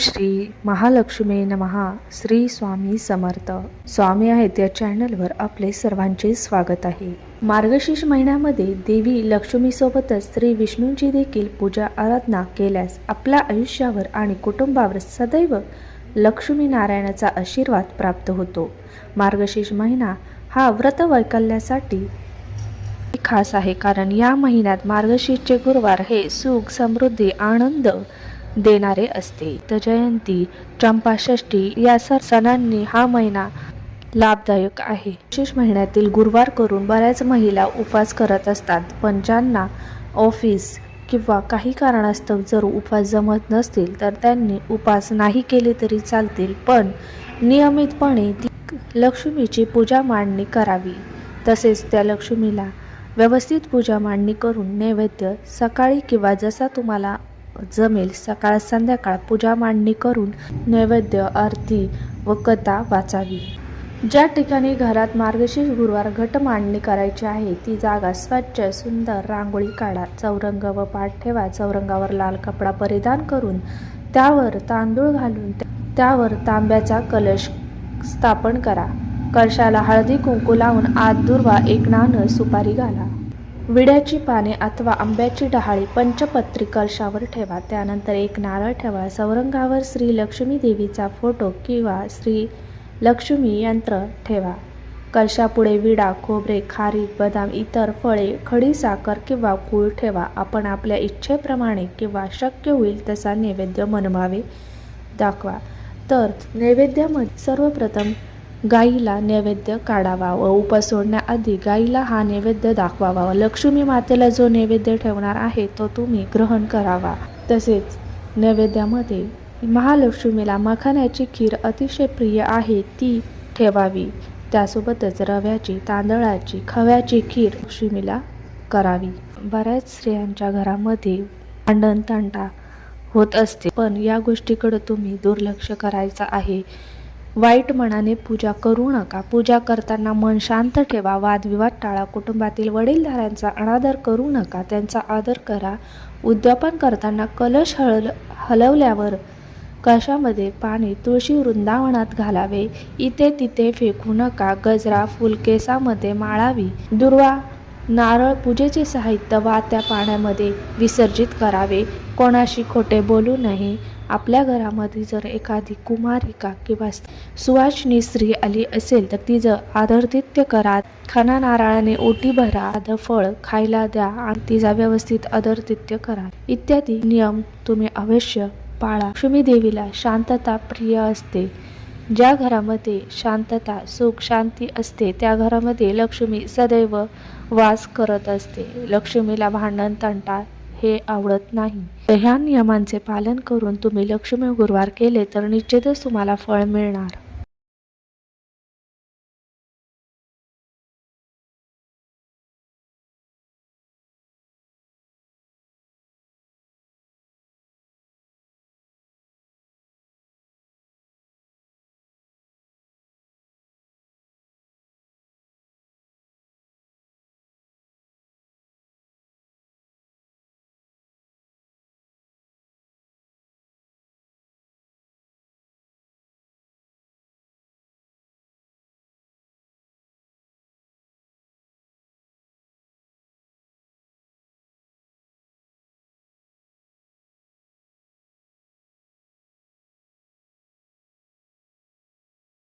श्री महालक्ष्मी नमहा श्री स्वामी समर्थ. स्वामी आहेत या चॅनलवर आपले सर्वांचे स्वागत आहे. मार्गशीर्ष महिन्यामध्ये देवी लक्ष्मीसोबतच श्री विष्णूंची देखील पूजा आराधना केल्यास आपल्या आयुष्यावर आणि कुटुंबावर सदैव लक्ष्मी नारायणाचा आशीर्वाद प्राप्त होतो. मार्गशीर्ष महिना हा व्रत वैकल्यासाठी खास आहे कारण या महिन्यात मार्गशीर्षचे गुरुवार हे सुख समृद्धी आनंद देणारे असते. तर जयंती चंपाषष्ठी या सर सणांनी हा महिना लाभदायक आहे. विशेष महिन्यातील गुरुवार करून बऱ्याच महिला उपवास करत असतात पण ज्यांना ऑफिस किंवा काही कारणास्तव जर उपवास जमत नसतील तर त्यांनी उपवास नाही केले तरी चालतील पण नियमितपणे ती लक्ष्मीची पूजा मांडणी करावी. तसेच त्या लक्ष्मीला व्यवस्थित पूजा मांडणी करून नैवेद्य सकाळी किंवा जसा तुम्हाला जमेल सकाळ संध्याकाळ पूजा मांडणी करून नैवेद्य आरती व कथा वाचावी. ज्या ठिकाणी घरात मार्गशीर्ष गुरुवार घट मांडणी करायची आहे ती जागा स्वच्छ सुंदर रांगोळी काढा चौरंग व पाठ ठेवा. चौरंगावर लाल कपडा परिधान करून त्यावर तांदूळ घालून त्यावर तांब्याचा कलश स्थापन करा. कलशाला हळदी कुंकू लावून आत दुर्वा एक नाणं सुपारी घाला. विड्याची पाने अथवा आंब्याची डहाळी पंचपत्री कलशावर ठेवा. त्यानंतर एक नारळ ठेवा. सौरंगावर श्री लक्ष्मी देवीचा फोटो किंवा श्री लक्ष्मी यंत्र ठेवा. कलशापुढे विडा खोबरे खारीक बदाम इतर फळे खडी साखर किंवा गूळ ठेवा. आपण आपल्या इच्छेप्रमाणे किंवा शक्य होईल तसा नैवेद्य मनवावे दाखवा. तर नैवेद्यामध्ये सर्वप्रथम गाईला नैवेद्य काढावा व उपास सोडण्याआधी गाईला हा नैवेद्य दाखवावा. लक्ष्मी मातेला जो नैवेद्य ठेवणार आहे तो तुम्ही ग्रहण करावा. तसेच नैवेद्यामध्ये महालक्ष्मीला मखाण्याची खीर अतिशय प्रिय आहे ती ठेवावी. त्यासोबतच रव्याची तांदळाची खव्याची खीर लक्ष्मीला करावी. बऱ्याच स्त्रियांच्या घरामध्ये भांडण तांडा होत असते पण या गोष्टीकडे तुम्ही दुर्लक्ष करायचं आहे. वाईट मनाने पूजा करू नका. पूजा करताना मन शांत ठेवा. वादविवाद टाळा. कुटुंबातील वडीलधाऱ्यांचा अनादर करू नका. त्यांचा आदर करा. उद्यापन करताना कलश हळ हलवल्यावर कशामध्ये पाणी तुळशी वृंदावनात घालावे. इथे तिथे फेकू नका. गजरा फुलकेसामध्ये माळावी. दुर्वा नारळ पूजेचे साहित्य वा त्या पाण्यामध्ये विसर्जित करावे. कोणाशी खोटे बोलू नये. आपल्या घरामध्ये जर एखादी कुमारिका किंवा सुवासिनी स्त्री आली असेल तर तिचं आदरातिथ्य करा. खाना नारळाने ओटी भरा. आध फळ खायला द्या आणि तिचा व्यवस्थित आदरातिथ्य करा. इत्यादी नियम तुम्ही अवश्य पाळा. लक्ष्मी देवीला शांतता प्रिय असते. ज्या घरामध्ये शांतता सुख शांती असते त्या घरामध्ये लक्ष्मी सदैव वास करत असते. लक्ष्मीला भांडण तंटा हे आवडत नाही. ह्या नियमांचे पालन करून तुम्ही लक्ष्मी गुरुवार केले तर निश्चितच तुम्हाला फळ मिळणार.